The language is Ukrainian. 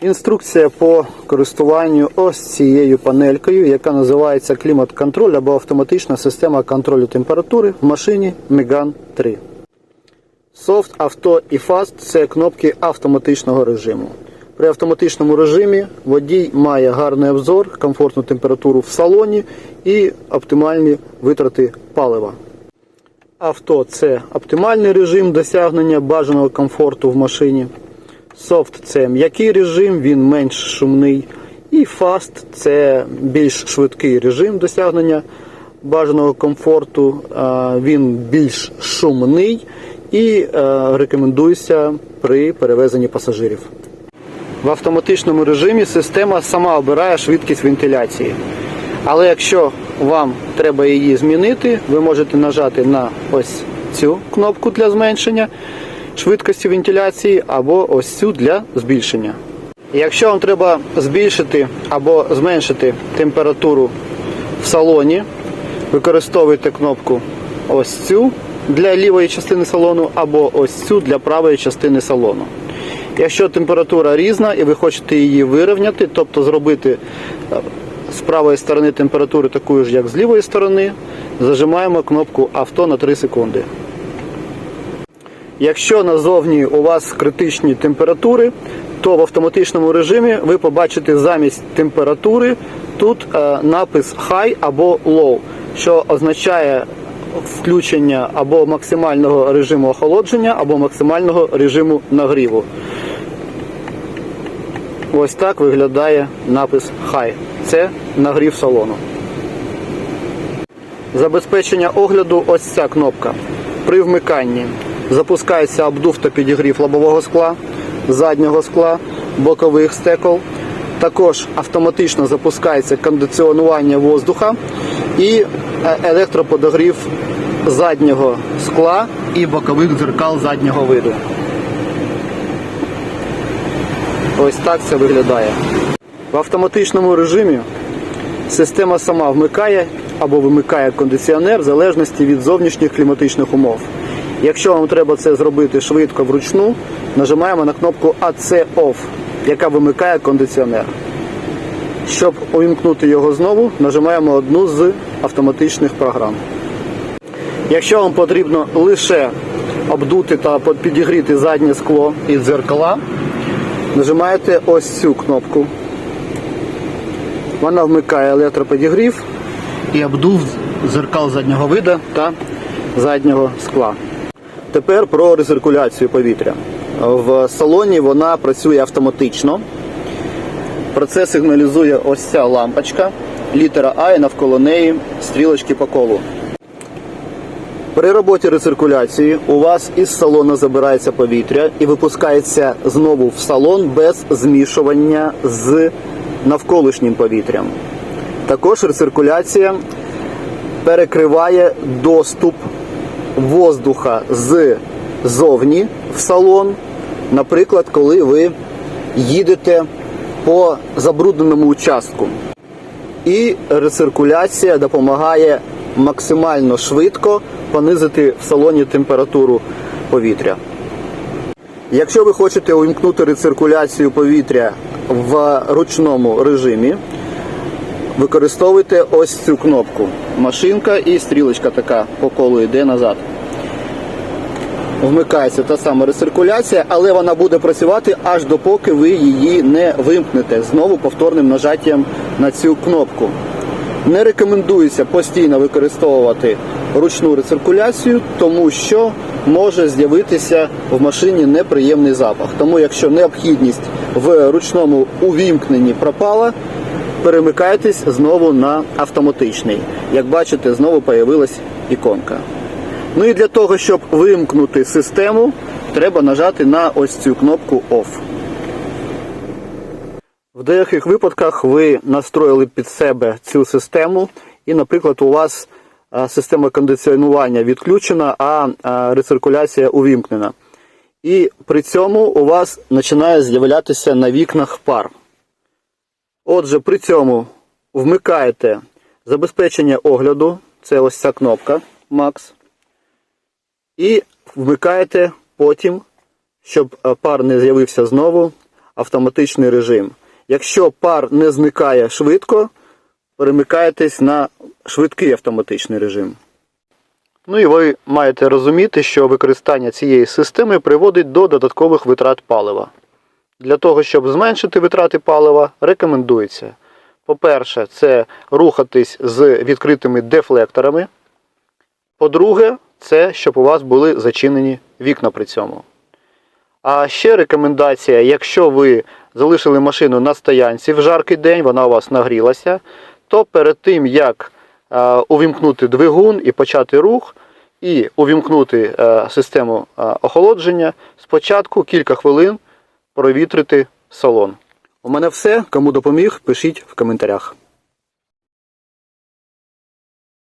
Інструкція по користуванню ось цією панелькою, яка називається клімат-контроль або автоматична система контролю температури в машині Megane 3. Soft, Auto і Fast це кнопки автоматичного режиму. При автоматичному режимі водій має гарний обзор, комфортну температуру в салоні і оптимальні витрати палива. Авто це оптимальний режим досягнення бажаного комфорту в машині. Soft це м'який режим, він менш шумний. І Fast це більш швидкий режим досягнення бажаного комфорту. Він більш шумний і е, рекомендується при перевезенні пасажирів. В автоматичному режимі система сама обирає швидкість вентиляції. Але якщо вам треба її змінити, ви можете нажати на ось цю кнопку для зменшення швидкості вентиляції або ось цю для збільшення. Якщо вам треба збільшити або зменшити температуру в салоні, використовуйте кнопку ось цю для лівої частини салону або ось цю для правої частини салону. Якщо температура різна і ви хочете її вирівняти, тобто зробити е, з правої сторони температуру таку ж, як з лівої сторони, зажимаємо кнопку авто на 3 секунди. Якщо назовні у вас критичні температури, то в автоматичному режимі ви побачите замість температури тут е, напис High або Low, що означає включення або максимального режиму охолодження, або максимального режиму нагріву. Ось так виглядає напис High. Це нагрів салону. Забезпечення огляду ось ця кнопка. При вмиканні запускається обдув та підігрів лобового скла, заднього скла, бокових стекол. Також автоматично запускається кондиціонування воздуха і е, електроподогрів заднього скла і бокових дзеркал заднього виду. Ось так це виглядає. В автоматичному режимі система сама вмикає або вимикає кондиціонер в залежності від зовнішніх кліматичних умов. Якщо вам треба це зробити швидко вручну, нажимаємо на кнопку AC Off, яка вимикає кондиціонер. Щоб увімкнути його знову, нажимаємо одну з автоматичних програм. Якщо вам потрібно лише обдути та підігріти заднє скло і дзеркала, нажимаєте ось цю кнопку. Вона вмикає електроподігрів і обдув дзеркал заднього вида та заднього скла. Тепер про рециркуляцію повітря. В салоні вона працює автоматично. Про це сигналізує ось ця лампочка, літера А і навколо неї стрілочки по колу. При роботі рециркуляції у вас із салону забирається повітря і випускається знову в салон без змішування з навколишнім повітрям. Також рециркуляція перекриває доступ воздуха з зовні в салон, наприклад, коли ви їдете по забрудненому участку. І рециркуляція допомагає максимально швидко понизити в салоні температуру повітря. Якщо ви хочете увімкнути рециркуляцію повітря в ручному режимі, використовуйте ось цю кнопку. Машинка і стрілочка така по колу йде назад. Вмикається та сама рециркуляція, але вона буде працювати аж допоки ви її не вимкнете знову повторним нажаттям на цю кнопку. Не рекомендується постійно використовувати ручну рециркуляцію, тому що може з'явитися в машині неприємний запах. Тому, якщо необхідність в ручному увімкненні пропала, перемикайтесь знову на автоматичний. Як бачите, знову появилась іконка. Ну і для того, щоб вимкнути систему, треба нажати на ось цю кнопку OFF. В деяких випадках ви настроїли під себе цю систему, і, наприклад, у вас система кондиціонування відключена, а рециркуляція увімкнена. І при цьому у вас починає з'являтися на вікнах пар. Отже, при цьому вмикаєте забезпечення огляду, це ось ця кнопка Max. І вмикаєте потім, щоб е, пар не з'явився знову, автоматичний режим. Якщо пар не зникає швидко, перемикаєтесь на швидкий автоматичний режим. Ну і ви маєте розуміти, що використання цієї системи приводить до додаткових витрат палива. Для того, щоб зменшити витрати палива, рекомендується. По-перше, це рухатись з відкритими дефлекторами. По-друге, це щоб у вас були зачинені вікна при цьому. А ще рекомендація, якщо ви залишили машину на стоянці в жаркий день, вона у вас нагрілася, то перед тим, як е, увімкнути двигун і почати рух, і увімкнути е, систему е, охолодження, спочатку кілька хвилин провітрити салон. У мене все. Кому допоміг, пишіть в коментарях.